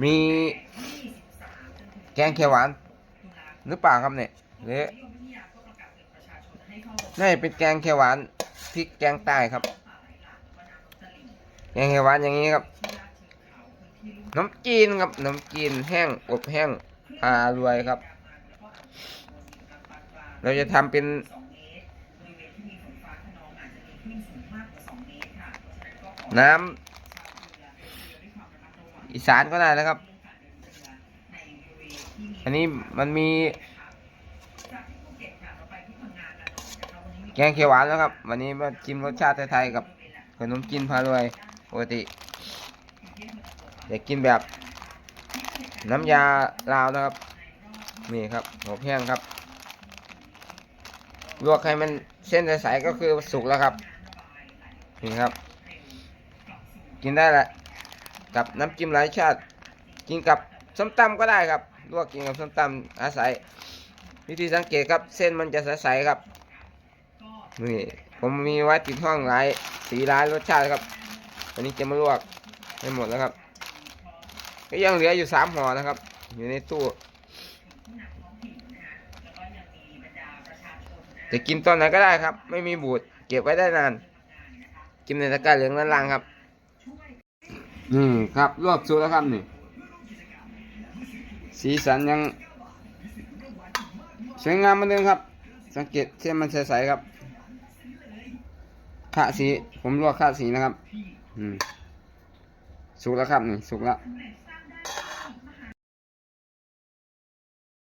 มีแกงเขียวหวาน หรือเปล่าครับเนี่ยหรือน่เป็นแกงเขียวหวานพริกแกงใต้ครับ แกงเขียวหวานอย่างนี้ครับน้ำจีนครับน้ำจีนแห้งอบแห้งพารวยครับ เราจะทำเป็นน้ำ อีสานก็ได้นะครับ อันนี้มันมี แกงเขียวหวานแล้วครับ วันนี้มาชิมรสชาติไทยๆกับขนมจีนพารวยปกติอยากกินแบบน้ำยาลาวนะครับ นี่ครับอบแห้งครับลวกให้มันเส้นใสๆก็คือสุกแล้วครับ นี่ครับ กินได้แหละ กับน้ำจิ้มหลายชาติ กินกับส้มตำก็ได้ครับลวกกินกับส้มตำอาศัย วิธีสังเกตครับเส้นมันจะใสๆครับนี่ผมมีไว้ติดห้องหลายสีหลายรสชาติครับวันนี้จะมาลวกให้หมดแล้วครับก็ยังเหลืออยู่สามห่อนะครับ อยู่ในตู้จะกินตอนไหนก็ได้ครับ ไม่มีบูดเก็บไว้ได้นาน กินในตะกร้าเหลืองด้านล่างครับ นี่ครับลวกสุกแล้วครับนี่ สีสันยังสวยงามเหมือนเดิมครับ สังเกตเส้นมันใสๆครับขาสี ผมลวกขาสีนะครับ อืมสุกแล้วครับนี่สุกแล้ว